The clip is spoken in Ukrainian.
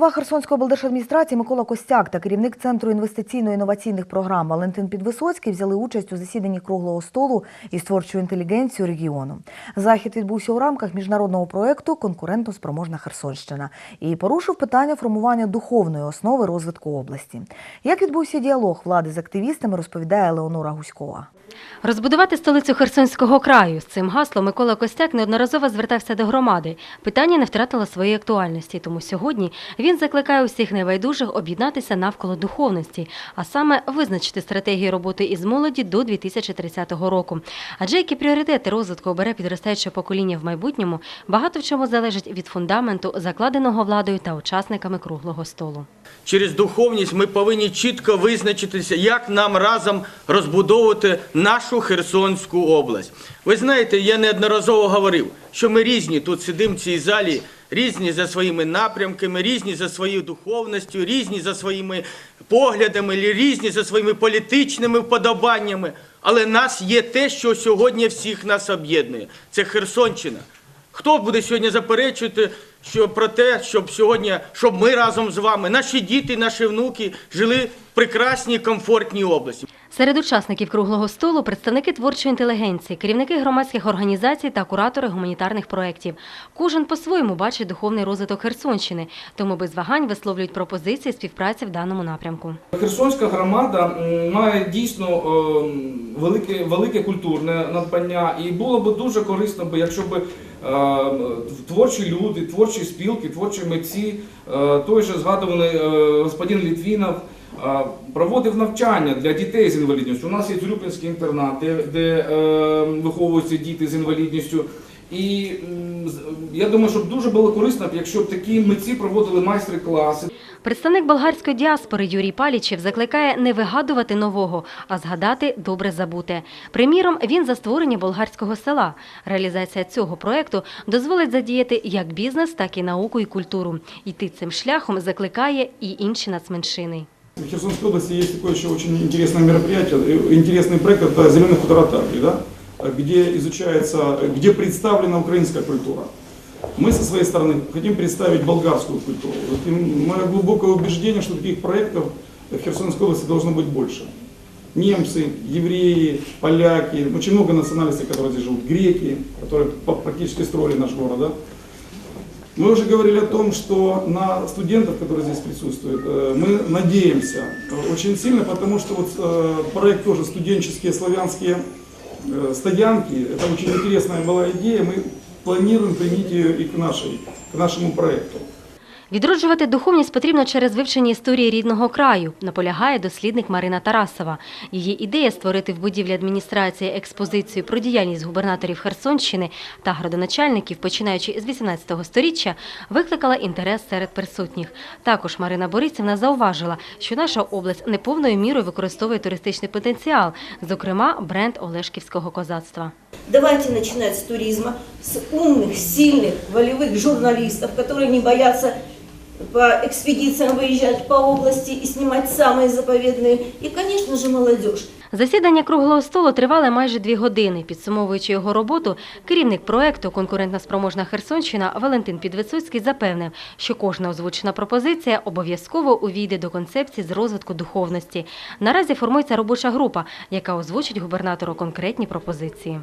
голова Херсонської облдержадміністрації Микола Костяк та керівник Центру інвестиційно-інноваційних програм Валентин Підвисоцький взяли участь у засіданні круглого столу із творчою інтелігенцією регіону. Захід відбувся у рамках міжнародного проєкту Конкурентно-спроможна Херсонщина і порушив питання формування духовної основи розвитку області. Як відбувся діалог влади з активістами, розповідає Леонора Гуськова. Розбудувати столицю Херсонського краю. З цим гаслом Микола Костяк неодноразово звертався до громади. Питання не втратило своєї актуальності, тому сьогодні він закликає усіх небайдужих об'єднатися навколо духовності, а саме визначити стратегію роботи із молоді до 2030 року. Адже які пріоритети розвитку обере підростаюче покоління в майбутньому, багато в чому залежить від фундаменту, закладеного владою та учасниками круглого столу. Через духовність ми повинні чітко визначитися, як нам разом розбудовувати нашу Херсонську область. Ви знаєте, я неодноразово говорив, що ми різні тут сидимо в цій залі, різні за своїми напрямками, різні за своєю духовністю, різні за своїми поглядами, різні за своїми політичними вподобаннями. Але нас є те, що сьогодні всіх нас об'єднує. Це Херсонщина. Хто буде сьогодні заперечувати що про те, щоб сьогодні, щоб ми разом з вами, наші діти, наші внуки жили в прекрасній, комфортній області? Серед учасників круглого столу представники творчої інтелігенції, керівники громадських організацій та куратори гуманітарних проєктів. Кожен по-своєму бачить духовний розвиток Херсонщини, тому без вагань висловлюють пропозиції співпраці в даному напрямку. Херсонська громада має дійсно е, велике, велике культурне надбання, і було б дуже корисно, якщо б е, творчі люди, творчі спілки, творчі митці, е, той же згадуваний е, господин Літвінов. Проводив навчання для дітей з інвалідністю. У нас є Зрюпинський інтернат, де, де е, виховуються діти з інвалідністю. І я думаю, щоб дуже було корисно, якщо б такі митці проводили майстер-класи, Представник болгарської діаспори Юрій Палічев закликає не вигадувати нового, а згадати добре забуте. Приміром, він за створення болгарського села. Реалізація цього проекту дозволить задіяти як бізнес, так і науку і культуру. Йти цим шляхом закликає і інші нацменшини. В Херсонской области есть такое еще очень интересное мероприятие, э, интересный проект, это «Зеленый хутора Тарги», да? где изучается, где представлена украинская культура. Мы со своей стороны хотим представить болгарскую культуру. И мое глубокое убеждение, что таких проектов в Херсонской области должно быть больше. Немцы, евреи, поляки, очень много национальностей, которые здесь живут, греки, которые практически строили наш город. Да? Мы уже говорили о том, что на студентов, которые здесь присутствуют, э, мы надеемся э, очень сильно, потому что вот э, проект тоже студенческие славянские стоянки, это очень интересная была идея, мы планируем применить ее и к, нашей, к нашему проекту. Відроджувати духовність потрібно через вивчення історії рідного краю, наполягає дослідник Марина Тарасова. Її ідея створити в будівлі адміністрації експозицію про діяльність губернаторів Херсонщини та градоначальників, починаючи з 18 століття, викликала інтерес серед присутніх. Також Марина Борисівна зауважила, що наша область не повною мірою використовує туристичний потенціал, зокрема бренд Олешківського козацтва. Давайте начинать с туризма, с умных, сильных, волевых журналистов, которые не боятся по экспедициям выезжать по области и снимать самые заповедные. И, конечно же, молодежь. Засідання круглого столу тривали майже дві години. Підсумовуючи його роботу, керівник проекту Конкурентна спроможна Херсонщина Валентин Підвисоцький запевнив, що кожна озвучена пропозиція обов'язково увійде до концепції з розвитку духовності. Наразі формується робоча група, яка озвучить губернатору конкретні пропозиції.